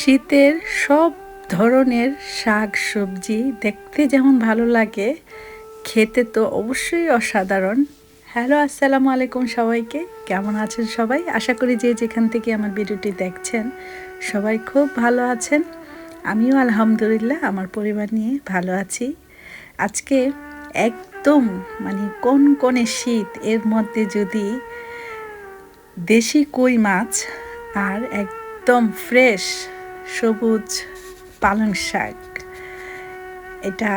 শীতের সব ধরনের শাক সবজি দেখতে যেমন ভালো লাগে, খেতে তো অবশ্যই অসাধারণ। হ্যালো আসসালামু আলাইকুম সবাইকে। কেমন আছেন সবাই? আশা করি যে যেখান থেকে আমার ভিডিওটি দেখছেন, সবাই খুব ভালো আছেন। আমিও আলহামদুলিল্লাহ, আমার পরিবার নিয়ে ভালো আছি। আজকে একদম মানে কোন কোনে শীত, এর মধ্যে যদি দেশি কই মাছ আর একদম ফ্রেশ সবুজ পালং শাক। এটা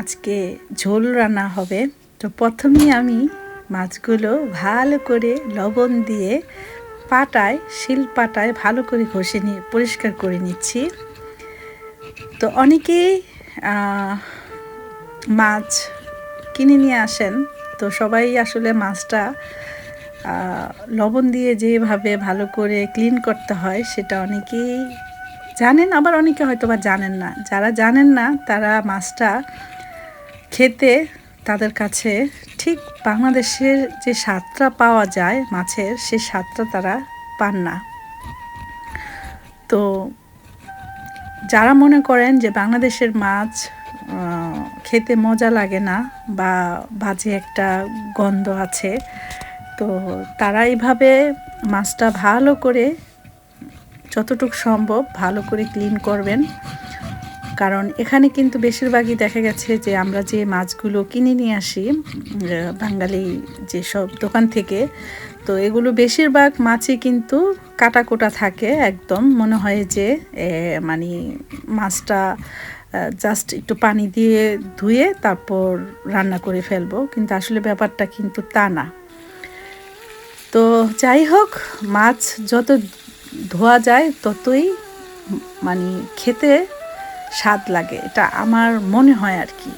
আজকে ঝোল রান্না হবে। তো প্রথমেই আমি মাছগুলো ভালো করে লবণ দিয়ে পাটায়, শিল পাটায় ভালো করে ঘষে নিয়ে, পরিষ্কার করে নিচ্ছি। তো অনেকেই মাছ কিনে নিয়ে আসেন। তো সবাই আসলে মাছটা লবণ দিয়ে যেভাবে ভালো করে ক্লিন করতে হয়, সেটা অনেকেই জানেন, আবার অনেকে হয়তো বা জানেন না। যারা জানেন না, তারা মাছটা খেতে তাদের কাছে ঠিক বাংলাদেশের যে স্বাদটা পাওয়া যায় মাছের, সে স্বাদটা তারা পান না। তো যারা মনে করেন যে বাংলাদেশের মাছ খেতে মজা লাগে না বা বাজে একটা গন্ধ আছে, তো তারা এইভাবে মাছটা ভালো করে যতটুকু সম্ভব ভালো করে ক্লিন করবেন। কারণ এখানে কিন্তু বেশিরভাগই দেখা গেছে যে আমরা যে মাছগুলো কিনে নিয়ে আসি বাঙালি যেসব দোকান থেকে, তো এগুলো বেশিরভাগ মাছই কিন্তু কাটা কোটা থাকে একদম। মনে হয় যে মানে মাছটা জাস্ট একটু পানি দিয়ে ধুয়ে তারপর রান্না করে ফেলব। কিন্তু আসলে ব্যাপারটা কিন্তু তা না। তো যাই হোক, মাছ যত ধোয়া যায় ততই মানে খেতে স্বাদ লাগে। এটা আমার মনে হয় আর কি।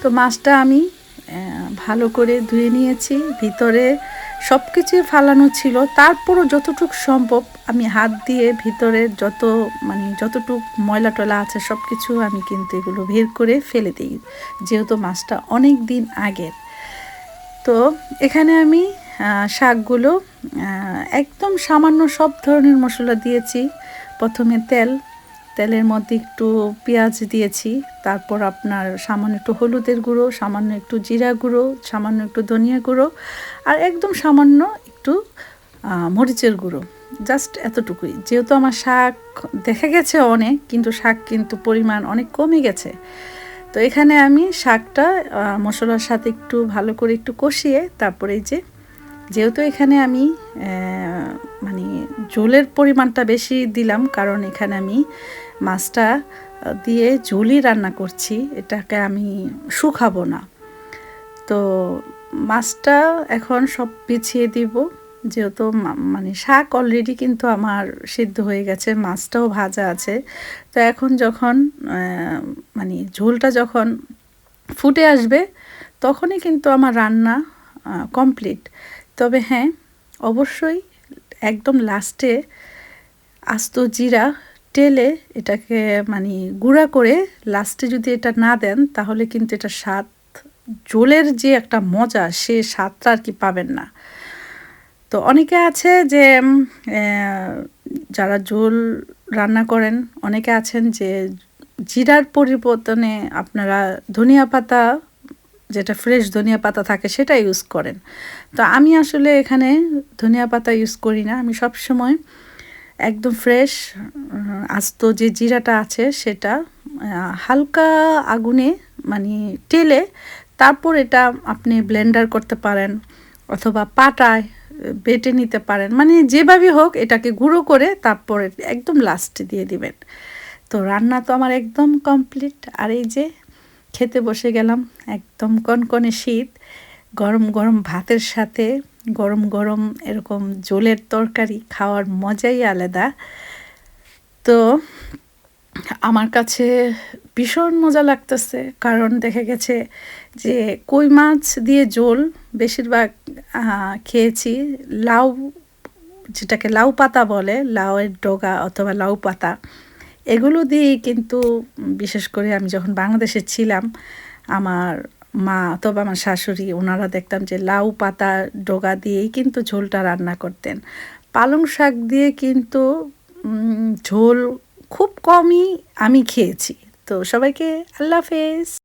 তো মাছটা আমি ভালো করে ধুয়ে নিয়েছি। ভিতরে সব কিছুই ফালানো ছিল। তারপরও যতটুকু সম্ভব আমি হাত দিয়ে ভিতরে যত মানে যতটুক ময়লা টলা আছে সব কিছু আমি কিন্তু এগুলো বের করে ফেলে দিই, যেহেতু মাছটা অনেক দিন আগের। তো এখানে আমি শাকগুলো একদম সামান্য সব ধরনের মশলা দিয়েছি। প্রথমে তেল, তেলের মধ্যে একটু পেঁয়াজ দিয়েছি, তারপর আপনার সামান্য একটু হলুদের গুঁড়ো, সামান্য একটু জিরা গুঁড়ো, সামান্য একটু ধনিয়া গুঁড়ো, আর একদম সামান্য একটু মরিচের গুঁড়ো। জাস্ট এতটুকুই। যেহেতু আমার শাক দেখা গেছে অনেক, কিন্তু শাক কিন্তু পরিমাণ অনেক কমে গেছে। তো এখানে আমি শাকটা মশলার সাথে একটু ভালো করে একটু কষিয়ে, তারপরে এই যে যেহেতু এখানে আমি মানে ঝোলের পরিমাণটা বেশি দিলাম, কারণ এখানে আমি মাছটা দিয়ে ঝোলই রান্না করছি, এটাকে আমি শুকাবো না। তো মাছটা এখন সব পিছিয়ে দিব, যেহেতু মানে শাক অলরেডি কিন্তু আমার সিদ্ধ হয়ে গেছে, মাছটাও ভাজা আছে। তো এখন যখন মানে ঝোলটা যখন ফুটে আসবে, তখনই কিন্তু আমার রান্না কমপ্লিট তবে হ্যাঁ অবশ্যই একদম লাস্টে আস্ত জিরা টেলে এটাকে মানে গুঁড়া করে লাস্টে যদি এটা না দেন, তাহলে কিন্তু এটা স্বাদ, জোলের যে একটা মজা, সে স্বাদটা আর কি পাবেন না। তো অনেকে আছে যে যারা ঝোল রান্না করেন, অনেকে আছেন যে জিরার পরিবর্তনে আপনারা ধনিয়া পাতা যেটা ফ্রেশ ধনিয়া পাতা থাকে সেটা ইউজ করেন। তো আমি আসলে এখানে ধনিয়া পাতা ইউজ করি না। আমি সব সময় একদম ফ্রেশ আস্ত যে জিরাটা আছে সেটা হালকা আগুনে মানে টেলে তারপর এটা আপনি ব্লেন্ডার করতে পারেন অথবা পাটায় বেটে নিতে পারেন। মানে যেভাবে হোক এটাকে গুঁড়ো করে তারপরে একদম লাস্টে দিয়ে দিবেন। তো রান্না তো আমার একদম কমপ্লিট আর এই যে খেতে বসে গেলাম, একদম কনকনে শীত, গরম গরম ভাতের সাথে, গরম গরম এরকম জোলের তরকারি, খাওয়ার মজাই আলাদা। তো আমার কাছে ভীষণ মজা লাগতেছে, কারণ দেখা গেছে যে কই মাছ দিয়ে জোল বেশিরভাগ খেয়েছি, লাউ যেটাকে লাউ পাতা বলে, লাউয়ের ডগা অথবা লাউ পাতা। এগুলো দিয়েই কিন্তু, বিশেষ করে আমি যখন বাংলাদেশে ছিলাম, আমার মা অথবা আমার শাশুড়ি ওনারা দেখতাম যে লাউ পাতা ডোগা দিয়েই কিন্তু ঝোলটা রান্না করতেন। পালং শাক দিয়ে কিন্তু ঝোল খুব কমই আমি খেয়েছি। তো সবাইকে আল্লাহ হাফেজ।